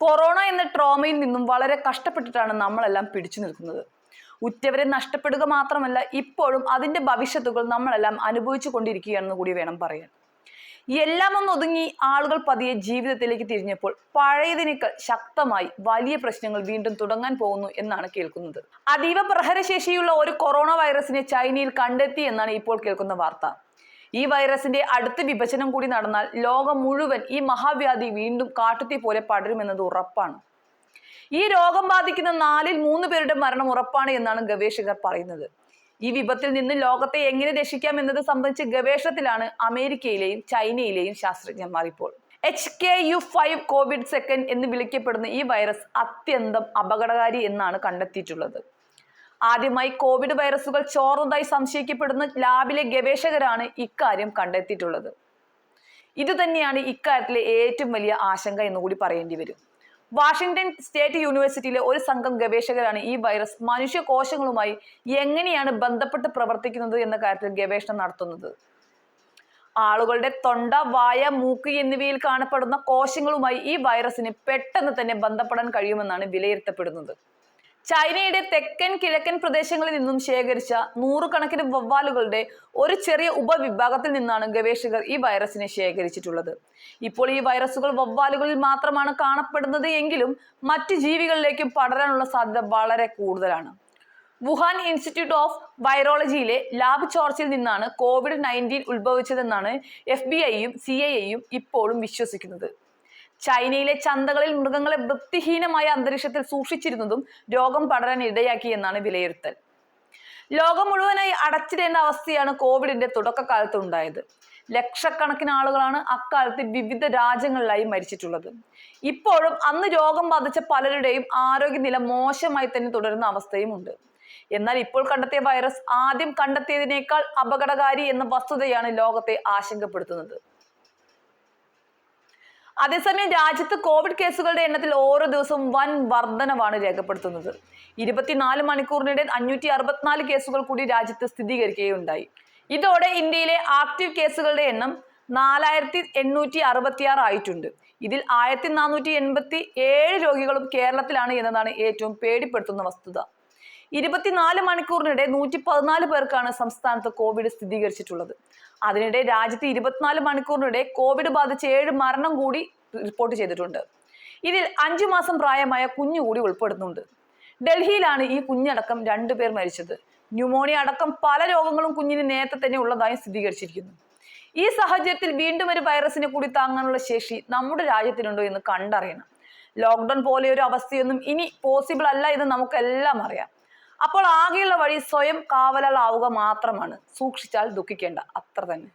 Corona എന്ന ട്രോമയിൽ നിന്നും വളരെ കഷ്ടപ്പെട്ടിട്ടാണ് നമ്മളെല്ലാം പിടിച്ചു നിൽക്കുന്നത്. ഉറ്റവരെ നഷ്ടപ്പെടുക മാത്രമല്ല ഇപ്പോഴും അതിന്റെ ഭവിഷ്യത്തുകൾ നമ്മളെല്ലാം അനുഭവിച്ചു കൊണ്ടിരിക്കുകയാണെന്ന് കൂടി വേണം പറയാൻ. എല്ലാം ഒന്ന് ഒതുങ്ങി ആളുകൾ പതിയെ ജീവിതത്തിലേക്ക് തിരിഞ്ഞപ്പോൾ പഴയതിനേക്കാൾ ശക്തമായി വലിയ പ്രശ്നങ്ങൾ വീണ്ടും തുടങ്ങാൻ പോകുന്നു എന്നാണ് കേൾക്കുന്നത്. അതീവ പ്രഹരശേഷിയുള്ള ഒരു കൊറോണ വൈറസിനെ ചൈനയിൽ കണ്ടെത്തി എന്നാണ് ഇപ്പോൾ കേൾക്കുന്ന വാർത്ത. ഈ വൈറസിന്റെ അടുത്ത വിഭജനം കൂടി നടന്നാൽ ലോകം മുഴുവൻ ഈ മഹാവ്യാധി വീണ്ടും കാട്ടുതീ പോലെ പടരുമെന്നത് ഉറപ്പാണ്. ഈ രോഗം ബാധിക്കുന്ന നാലിൽ മൂന്ന് പേരുടെ മരണം ഉറപ്പാണ് എന്നാണ് ഗവേഷകർ പറയുന്നത്. ഈ വിപത്തിൽ നിന്ന് ലോകത്തെ എങ്ങനെ രക്ഷിക്കാം എന്നത് സംബന്ധിച്ച് ഗവേഷണത്തിലാണ് അമേരിക്കയിലെയും ചൈനയിലെയും ശാസ്ത്രജ്ഞന്മാർ ഇപ്പോൾ. H K U five covid second എന്ന് വിളിക്കപ്പെടുന്ന ഈ വൈറസ് അത്യന്തം അപകടകാരി എന്നാണ് കണ്ടെത്തിയിട്ടുള്ളത്. ആദ്യമായി കോവിഡ് വൈറസുകൾ ചോർന്നതായി സംശയിക്കപ്പെടുന്ന ലാബിലെ ഗവേഷകരാണ് ഇക്കാര്യം കണ്ടെത്തിയിട്ടുള്ളത്. ഇതുതന്നെയാണ് ഇക്കാര്യത്തിലെ ഏറ്റവും വലിയ ആശങ്ക എന്നുകൂടി പറയേണ്ടി വരും. വാഷിംഗ്ടൺ സ്റ്റേറ്റ് യൂണിവേഴ്സിറ്റിയിലെ ഒരു സംഘം ഗവേഷകരാണ് ഈ വൈറസ് മനുഷ്യ കോശങ്ങളുമായി എങ്ങനെയാണ് ബന്ധപ്പെട്ട് പ്രവർത്തിക്കുന്നത് എന്ന കാര്യത്തിൽ ഗവേഷണം നടത്തുന്നത്. ആളുകളുടെ തൊണ്ട വായ മൂക്ക് എന്നിവയിൽ കാണപ്പെടുന്ന കോശങ്ങളുമായി ഈ വൈറസിന് പെട്ടെന്ന് തന്നെ ബന്ധപ്പെടാൻ കഴിയുമെന്നാണ് വിലയിരുത്തപ്പെടുന്നത്. ചൈനയുടെ തെക്കൻ കിഴക്കൻ പ്രദേശങ്ങളിൽ നിന്നും ശേഖരിച്ച നൂറുകണക്കിന് വവ്വാലുകളുടെ ഒരു ചെറിയ ഉപവിഭാഗത്തിൽ നിന്നാണ് ഗവേഷകർ ഈ വൈറസിനെ ശേഖരിച്ചിട്ടുള്ളത്. ഇപ്പോൾ ഈ വൈറസുകൾ വവ്വാലുകളിൽ മാത്രമാണ് കാണപ്പെടുന്നത് എങ്കിലും മറ്റ് ജീവികളിലേക്കും പടരാനുള്ള സാധ്യത വളരെ കൂടുതലാണ്. വുഹാൻ ഇൻസ്റ്റിറ്റ്യൂട്ട് ഓഫ് വൈറോളജിയിലെ ലാബ് ചോർച്ചിൽ നിന്നാണ് കോവിഡ് നയന്റീൻ ഉത്ഭവിച്ചതെന്നാണ് എഫ് ബി ഐയും സി ഐ എയും ഇപ്പോഴും വിശ്വസിക്കുന്നത്. ചൈനയിലെ ചന്തകളിൽ മൃഗങ്ങളെ വൃത്തിഹീനമായ അന്തരീക്ഷത്തിൽ സൂക്ഷിച്ചിരുന്നതും രോഗം പടരാൻ ഇടയാക്കി എന്നാണ് വിലയിരുത്തൽ. ലോകം മുഴുവനായി അടച്ചിടേണ്ട അവസ്ഥയാണ് കോവിഡിന്റെ തുടക്കകാലത്ത് ഉണ്ടായത്. ലക്ഷക്കണക്കിന് ആളുകളാണ് അക്കാലത്ത് വിവിധ രാജ്യങ്ങളിലായി മരിച്ചിട്ടുള്ളത്. ഇപ്പോഴും അന്ന് രോഗം ബാധിച്ച പലരുടെയും ആരോഗ്യനില മോശമായി തന്നെ തുടരുന്ന അവസ്ഥയും ഉണ്ട്. എന്നാൽ ഇപ്പോൾ കണ്ടെത്തിയ വൈറസ് ആദ്യം കണ്ടെത്തിയതിനേക്കാൾ അപകടകാരി എന്ന വസ്തുതയാണ് ലോകത്തെ ആശങ്കപ്പെടുത്തുന്നത്. അതേസമയം രാജ്യത്ത് കോവിഡ് കേസുകളുടെ എണ്ണത്തിൽ ഓരോ ദിവസവും വൻ വർധനവാണ് രേഖപ്പെടുത്തുന്നത്. ഇരുപത്തിനാല് മണിക്കൂറിനിടെ അഞ്ഞൂറ്റി അറുപത്തിനാല് കേസുകൾ കൂടി രാജ്യത്ത് സ്ഥിരീകരിക്കുകയുണ്ടായി. ഇതോടെ ഇന്ത്യയിലെ ആക്റ്റീവ് കേസുകളുടെ എണ്ണം നാലായിരത്തി എണ്ണൂറ്റി അറുപത്തി ആറ് ആയിട്ടുണ്ട്. ഇതിൽ ആയിരത്തി നാനൂറ്റി എൺപത്തി ഏഴ് രോഗികളും കേരളത്തിലാണ് എന്നതാണ് ഏറ്റവും പേടിപ്പെടുത്തുന്ന വസ്തുത. ഇരുപത്തിനാല് മണിക്കൂറിനിടെ നൂറ്റി പതിനാല് പേർക്കാണ് സംസ്ഥാനത്ത് കോവിഡ് സ്ഥിരീകരിച്ചിട്ടുള്ളത്. അതിനിടെ രാജ്യത്ത് ഇരുപത്തിനാല് മണിക്കൂറിനിടെ കോവിഡ് ബാധിച്ച് ഏഴ് മരണം കൂടി റിപ്പോർട്ട് ചെയ്തിട്ടുണ്ട്. ഇതിൽ അഞ്ചു മാസം പ്രായമായ കുഞ്ഞു കൂടി ഉൾപ്പെടുന്നുണ്ട്. ഡൽഹിയിലാണ് ഈ കുഞ്ഞടക്കം രണ്ടുപേർ മരിച്ചത്. ന്യൂമോണിയ അടക്കം പല രോഗങ്ങളും കുഞ്ഞിന് നേരത്തെ തന്നെ ഉള്ളതായി സ്ഥിരീകരിച്ചിരിക്കുന്നു. ഈ സാഹചര്യത്തിൽ വീണ്ടും ഒരു വൈറസിനെ കൂടി താങ്ങാനുള്ള ശേഷി നമ്മുടെ രാജ്യത്തിനുണ്ടോ എന്ന് കണ്ടറിയണം. ലോക്ക്ഡൌൺ പോലെ ഒരു അവസ്ഥയൊന്നും ഇനി പോസിബിൾ അല്ല എന്ന് നമുക്കെല്ലാം അറിയാം. അപ്പോൾ ആകെയുള്ള വഴി സ്വയം കാവലാളാവുക മാത്രമാണ്. സൂക്ഷിച്ചാൽ ദുഃഖിക്കേണ്ട. അത്ര തന്നെ.